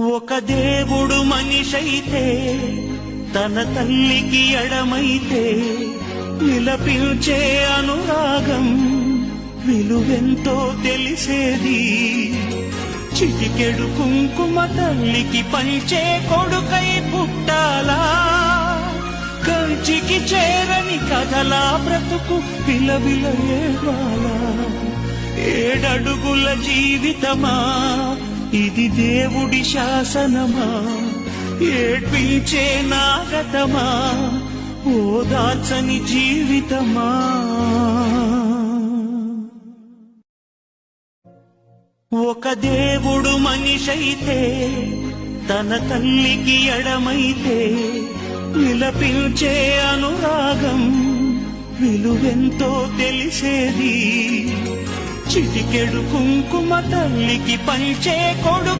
ఒక దేవుడు మనిషైతే తన తల్లికి ఎడమైతే నిలపించే అనురాగం విలువెంతో తెలిసేది. చిటికెడు కుంకుమ తల్లికి పంచే కొడుకై పుట్టాలా? కంచికి చేరని కథలా బ్రతుకు విలవిల ఏడ్వాలా ఏడడుగుల జీవితమా? ఇది దేవుడి శాసనమా? ఏడ్పించే నాగతమా ఓదాచని జీవితమా? ఒక దేవుడు మనిషైతే తన తల్లికి ఎడమైతే విలపించే అనురాగం విలువెంతో తెలిసేది. చిటికెడు కుంకుమ తల్లికి పంచే కొడు